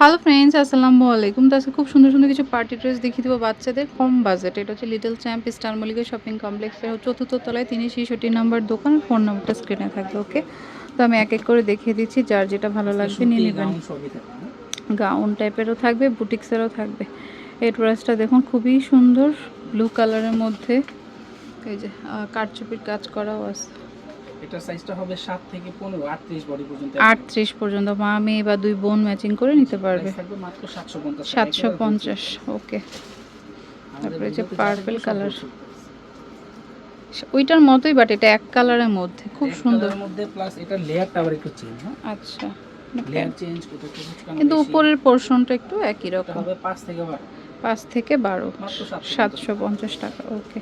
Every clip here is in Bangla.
হ্যালো ফ্রেন্ডস আসসালামু আলাইকুম। তো আজকে খুব সুন্দর সুন্দর কিছু পার্টি ড্রেস দেখিয়ে দেবো বাচ্চাদের কম বাজেট এটা হচ্ছে little champ star Mallika shopping কমপ্লেক্সের চতুর্থ তলায় তিনি ছেষট্টি নাম্বার দোকান ফোন নাম্বারটা স্ক্রিনে থাকবে ওকে তো আমি এক এক করে দেখিয়ে দিচ্ছি যার যেটা ভালো লাগবে নিয়ে নেবেন। গাউন টাইপেরও থাকবে বুটিক্সেরও থাকবে এই ড্রেসটা দেখুন খুবই সুন্দর ব্লু কালারের মধ্যে। এই যে আহ, কারচুপির কাজ করাও আছে। এটা সাইজটা হবে 7 থেকে 15 38 বডি পর্যন্ত আটত্রিশ পর্যন্ত মা মেয়ে বা দুই বোন ম্যাচিং করে নিতে পারবে। থাকবে মাত্র 750 টাকা। সাতশো একেবারে পঞ্চাশ ওকে আমাদের তারপরে যে color। সব ওইটার মতোই বাট এটা এক কালারের মধ্যে খুব সুন্দর। মধ্যে প্লাস এটা লেয়ারটা আবার একটু চেঞ্জ হ্যাঁ? আচ্ছা লেয়ার চেঞ্জ একটু কিন্তু উপরের পোর্শনটা একটু একই রকম। হবে 5 থেকে 12 পাঁচ থেকে বারো। মাত্র 750 সাতশো পঞ্চাশ টাকা ওকে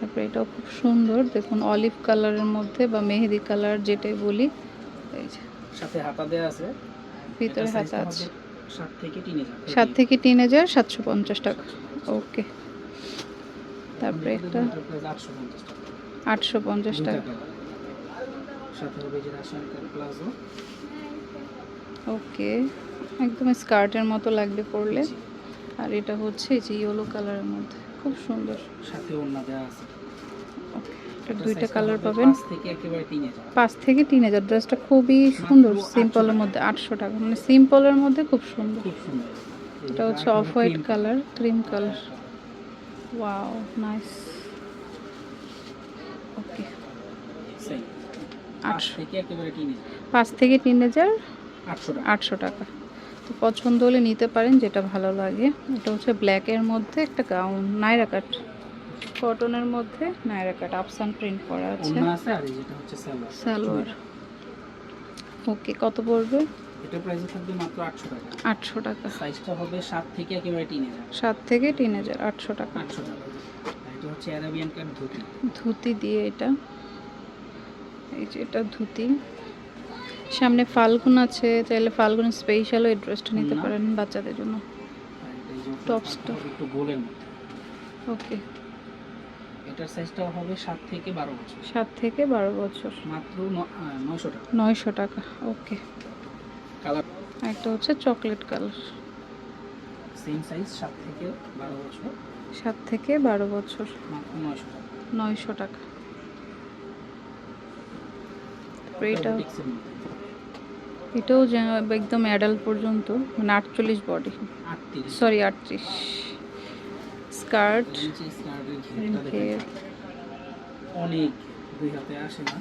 তারপরে এটাও খুব সুন্দর। দেখুন অলিভ কালারের মধ্যে বা মেহেদি কালার যেটাই বলি এই যে। সাথে হাতা দেয়া আছে। ভিতরে হাতা আছে। সাত থেকে তিন হাজার। সাতশো পঞ্চাশ টাকা। ওকে। তারপরে একটা আটশো পঞ্চাশ টাকা। ওকে। একদম স্কার্টের মতো লাগবে পরলে। আর এটা হচ্ছে এই যে ইয়েলো কালারের মধ্যে। খুব সুন্দর। সাথে ওড়না দেওয়া আছে। দুইটা কালার পাবেন। পাঁচ থেকে তিন হাজার ড্রেসটা খুবই সুন্দর সিম্পলের মধ্যে আটশো টাকা মানে সিম্পলের মধ্যে খুব সুন্দর। এটা হচ্ছে off white colour cream colour wow nice okay আটশো। পাঁচ থেকে তিন হাজার আটশো টাকা। তো পছন্দ হলে নিতে পারেন যেটা ভালো লাগে। এটা হচ্ছে ব্ল্যাকের মধ্যে একটা গাউন নাইরা কাট কটনের মধ্যে নাইরা কাট আপসান প্রিন্ট করা আছে। আছে আর যেটা হচ্ছে সালোয়ার সালোয়ার ওকে কত পড়বে? এটা প্রাইস থাকবে মাত্র আটশো টাকা। আটশো টাকা। সাইজটা হবে সাত থেকে একেবারে তিন হাজার সাত থেকে তিন হাজার আটশো টাকা। আটশো টাকা। এটা হচ্ছে অ্যারাবিয়ান কাট ধুতি। ধুতি দিয়ে এটা। এই যে এটা ধুতি। সামনে ফাল্গুন আছে চাইলে ফাল্গুন স্পেশালও এই ড্রেসটা নিতে পারেন বাচ্চাদের জন্য। আর এটা এই যে Tops উপরে টা। হবে একটু গোলের মধ্যে। ওকে এটার সাইজটা হবে সাত থেকে বারো বছর। সাত থেকে বারো বছর। মাত্র নয়শো টাকা। নয়শো টাকা ওকে। কালার একটা হচ্ছে চকলেট কালার সেম সাইজ সাত থেকে বারো বছর। সাত থেকে বারো বছর। মাত্র নয়শো টাকা। নয়শো টাকা। এটা এটাও একদম অ্যাডাল্ট পর্যন্ত মানে আটচল্লিশ বডি সরি আটত্রিশ। স্কার্ট অনেক দুই হাতে আসে না।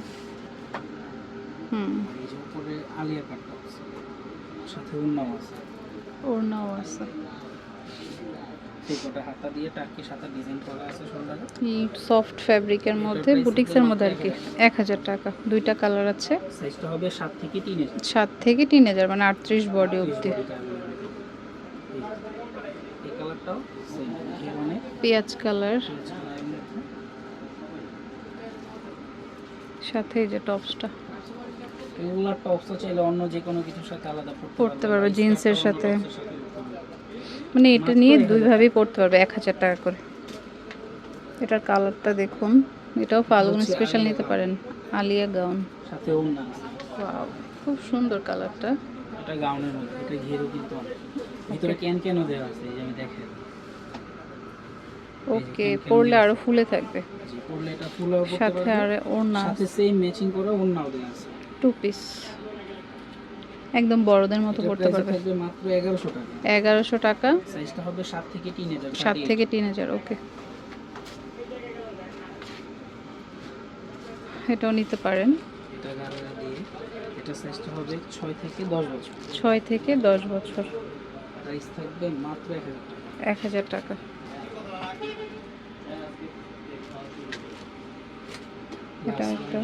হুম। এই যে উপরে আলিয়া কাটটা সাথে উন্নাও আছে। ওড়নাও আছে। টেকোটা হাতা দিয়ে টার্কি সাথে ডিজাইন করা আছে শোল্ডারে সফট ফ্যাব্রিকের মধ্যে বুটিক্সের মধ্যে আর কি মাত্র এক হাজার টাকা। দুইটা কালার আছে। সাইজটা হবে থেকে তিন হাজার। থেকে মানে আটত্রিশ বডি অবধি। কালারটাও পেঁয়াজ কালার। সাথে এই যে টপসটা। এগুলা টপসও চাইলে অন্য যে কোনো কিছুর সাথে আলাদা পরতে পারবে, জিন্সের সাথে। মানে এটা নিয়ে দুইভাবেই পড়তে পারবে এক হাজার টাকা করে। এটার কালারটা দেখুন। এটাও ফাল্গুন স্পেশাল নিতে পারেন আলিয়া গাউন সাথে ওড়না খুব সুন্দর কালারটা। এটা গাউনের মধ্যে এটা ঘেরও কিন্তু অনেক। ভিতরে ক্যান ক্যানও দেওয়া আছে এই যে আমি দেখে ওকে পরলে আরও ফুলে থাকবে। জি পরলে এটা করতে সাথে আর ওড়না সাথে সেম ম্যাচিং করে ওড়নাও দেওয়া আছে। টু পিস একদম বড়দের মতো পড়তে পারবে। মাত্র এগারোশো টাকা। এগারোশো টাকা। সাইজটা হবে সাত থেকে তিন হাজার সাত থেকে তিন হাজার ওকে এটাও নিতে পারেন। এটা দিয়ে। এটা সাইজটা হবে ছয় থেকে দশ বছর। ছয় থেকে দশ বছর। প্রাইস থাকবে মাত্র এক হাজার টাকা। এক হাজার টাকা। এটা একটা।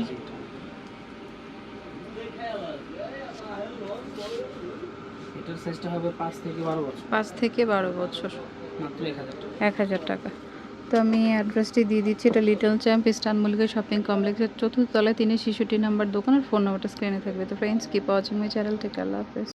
এটার সাইজটা হবে পাঁচ থেকে বারো বছর। থেকে মাত্র টাকা। তো আমি অ্যাড্রেসটি দিয়ে দিচ্ছি। এটা লিটল চ্যাম্প মল্লিকা শপিং কমপ্লেক্সের চতুর্থ তলায় তিনে শিশুটি নাম্বার দোকানের ফোন নাম্বারটা স্ক্রিনে থাকবে। তো ফ্রেন্ডস কি পাওয়া চ্যানেল থেকে আল্লাহ হাফেজ।